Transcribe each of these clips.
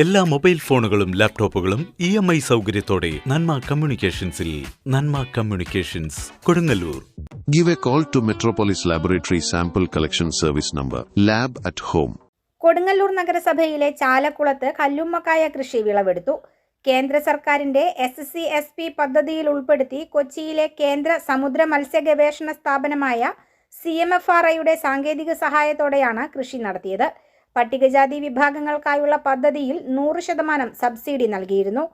എല്ലാ മൊബൈൽ ഫോണുകളും ലാപ്ടോപ്പുകളും ഇ എം ഐ സൗകര്യത്തോടെ Nanma കമ്മ്യൂണിക്കേഷൻസിൽ Nanma communications Kodungallur. Give a call to Metropolis laboratory sample collection service number lab at home Kodungallur നഗരസഭയിലെ ചാലക്കുളത്ത് കല്ലുമ്മക്കായ കൃഷി വിളവെടുത്തു. കേന്ദ്ര സർക്കാരിന്റെ S S C S P പദ്ധതിയിൽ ഉൾപ്പെടുത്തി കൊച്ചിയിലെ കേന്ദ്ര സമുദ്ര മത്സ്യ ഗവേഷണ സ്ഥാപനമായ സി എം എഫ് ആർ ഐയുടെ സാങ്കേതിക സഹായത്തോടെയാണ് കൃഷി നടത്തിയത്. പട്ടികജാതി വിഭാഗങ്ങൾക്കായുള്ള പദ്ധതിയിൽ നൂറ് ശതമാനം സബ്സിഡി നൽകിയിരുന്നു.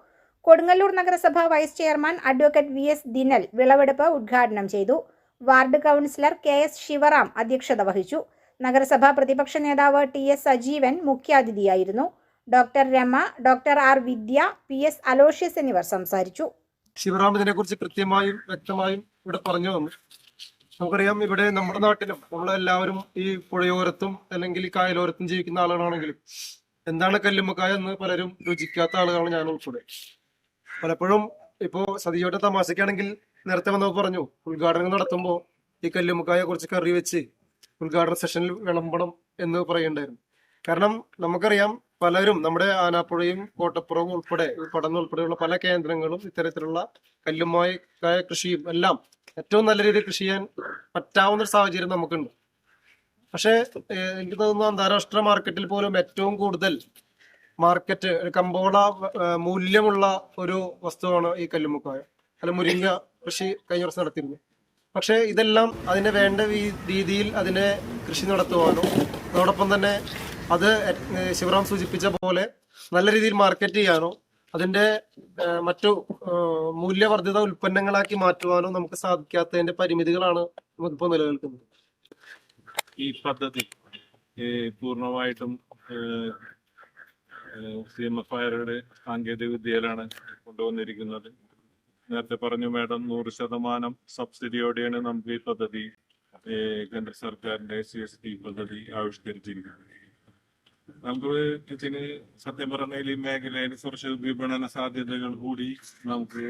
കൊടുങ്ങല്ലൂർ നഗരസഭ vice chairman advocate V S Dinal വിളവെടുപ്പ് ഉദ്ഘാടനം ചെയ്തു. Ward councillor K S Sivaram അധ്യക്ഷത വഹിച്ചു. നഗരസഭാ പ്രതിപക്ഷ നേതാവ് T S Sajeevan മുഖ്യാതിഥിയായിരുന്നു. Doctor Rama doctor R Vidya P S Aloysius എന്നിവർ സംസാരിച്ചു. ശിവറാം ഇതിനെക്കുറിച്ച് കൃത്യമായും വ്യക്തമായും ഇവിടെ പറഞ്ഞു തന്നു. നമുക്കറിയാം ഇവിടെ നമ്മുടെ നാട്ടിലും നമ്മളെല്ലാവരും ഈ പുഴയോരത്തും അല്ലെങ്കിൽ കായലോരത്തും ജീവിക്കുന്ന ആളുകളാണെങ്കിലും എന്താണ് കല്ലുമ്മക്കായ എന്ന് പലരും രുചിക്കാത്ത ആളുകളാണ് ഞാൻ ഉൾപ്പെടെ പലപ്പോഴും ഇപ്പോ സതിയോടെ തമാശക്കാണെങ്കിൽ നേരത്തെ വന്നപ്പോൾ പറഞ്ഞു ഉദ്ഘാടനം നടത്തുമ്പോൾ ഈ കല്ലുമ്മക്കായെ കുറിച്ച് കറി വെച്ച് ഉദ്ഘാടന സെഷനിൽ വിളമ്പണം എന്ന് പറയുണ്ടായിരുന്നു കാരണം നമുക്കറിയാം പലരും നമ്മുടെ ആനാപ്പുഴയും കോട്ടപ്പുറവും ഉൾപ്പെടെ പടന്ന് ഉൾപ്പെടെയുള്ള പല കേന്ദ്രങ്ങളും ഇത്തരത്തിലുള്ള കല്ലുമായി കൃഷിയും എല്ലാം ഏറ്റവും നല്ല രീതിയിൽ കൃഷി ചെയ്യാൻ പറ്റാവുന്ന ഒരു സാഹചര്യം നമുക്കുണ്ട്. പക്ഷേ എനിക്ക് തോന്നുന്നു അന്താരാഷ്ട്ര മാർക്കറ്റിൽ പോലും ഏറ്റവും കൂടുതൽ മാർക്കറ്റ് കമ്പോള മൂല്യമുള്ള ഒരു വസ്തുവാണ് ഈ കല്ലുമുക്കായ. അല്ല മുരിങ്ങ കൃഷി കഴിഞ്ഞ വർഷം നടത്തിയിരുന്നു. പക്ഷേ ഇതെല്ലാം അതിന് വേണ്ട രീതിയിൽ അതിനെ കൃഷി നടത്തുവാനോ അതോടൊപ്പം തന്നെ അത് ശിവറാം സൂചിപ്പിച്ച പോലെ നല്ല രീതിയിൽ മാർക്കറ്റ് ചെയ്യാനോ അതിന്റെ മറ്റു മൂല്യവർദ്ധിത ഉൽപ്പന്നങ്ങളാക്കി മാറ്റുവാനോ നമുക്ക് സാധിക്കാത്തതിന്റെ പരിമിതികളാണ് നമുക്കിപ്പോൾ നിലനിൽക്കുന്നത്. ഈ പദ്ധതി പൂർണമായിട്ടും സി എം എഫ് ആരുടെ സാങ്കേതിക വിദ്യയിലാണ് കൊണ്ടുവന്നിരിക്കുന്നത്. നേരത്തെ പറഞ്ഞു മേഡം നൂറ് ശതമാനം സബ്സിഡിയോടെയാണ് നമുക്ക് ഈ പദ്ധതി കേന്ദ്ര സർക്കാരിന്റെ സി എസ് ടി പദ്ധതി ആവിഷ്കരിച്ചിരിക്കുന്നത്. നമുക്ക് ഇതിന് സത്യം പറഞ്ഞാൽ ഈ മേഖലയിൽ കുറച്ച് വിപണന സാധ്യതകൾ കൂടി നമുക്ക്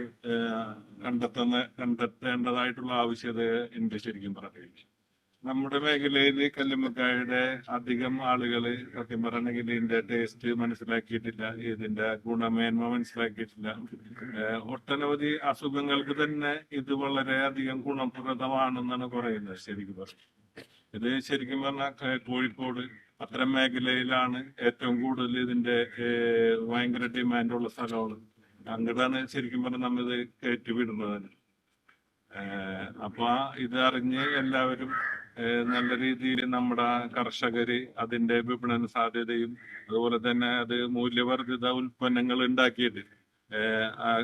കണ്ടെത്തുന്ന കണ്ടെത്തേണ്ടതായിട്ടുള്ള ആവശ്യത ഉണ്ട് ശരിക്കും പറഞ്ഞു നമ്മുടെ മേഖലയിൽ കല്ലുമ്മക്കായുടെ അധികം ആളുകൾ സത്യം പറഞ്ഞെങ്കിൽ ഇതിന്റെ ടേസ്റ്റ് മനസ്സിലാക്കിയിട്ടില്ല ഇതിന്റെ ഗുണമേന്മ മനസ്സിലാക്കിയിട്ടില്ല. ഒട്ടനവധി അസുഖങ്ങൾക്ക് തന്നെ ഇത് വളരെ അധികം ഗുണപ്രദമാണെന്നാണ് പറയുന്നത് ശരിക്കും പറഞ്ഞു ഇത് ശരിക്കും പറഞ്ഞാൽ കോഴിക്കോട് അത്തരം മേഖലയിലാണ് ഏറ്റവും കൂടുതൽ ഇതിന്റെ ഭയങ്കര ഡിമാൻഡുള്ള സ്ഥലമാണ് അങ്ങോട്ടാണ് ശരിക്കും പറഞ്ഞാൽ നമ്മിത് കയറ്റിവിടുന്നത്. തന്നെ ഏഹ് അപ്പൊ ഇത് അറിഞ്ഞ് എല്ലാവരും നല്ല രീതിയിൽ നമ്മുടെ കർഷകര് അതിന്റെ വിപണന സാധ്യതയും അതുപോലെ തന്നെ അത് മൂല്യവർദ്ധിത ഉൽപ്പന്നങ്ങൾ ഉണ്ടാക്കിയിട്ട്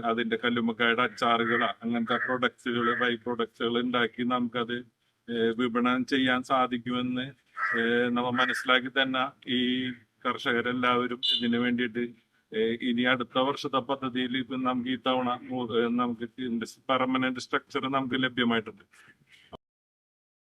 അതിന്റെ കല്ലുമ്മക്കായുടെ അച്ചാറുകൾ അങ്ങനത്തെ പ്രൊഡക്ട്സുകൾ ബൈ പ്രൊഡക്ട്സുകൾ ഉണ്ടാക്കി നമുക്കത് വിപണനം ചെയ്യാൻ സാധിക്കുമെന്ന് നമ്മൾ നമ്മ മനസ്സിലാക്കി തന്നെ ഈ കർഷകരെല്ലാവരും ഇതിനു വേണ്ടിയിട്ട് ഇനി അടുത്ത വർഷത്തെ പദ്ധതിയിൽ ഇപ്പം നമുക്ക് ഈ തവണ നമുക്ക് പെർമനന്റ് സ്ട്രക്ചർ നമുക്ക് ലഭ്യമായിട്ടുണ്ട്.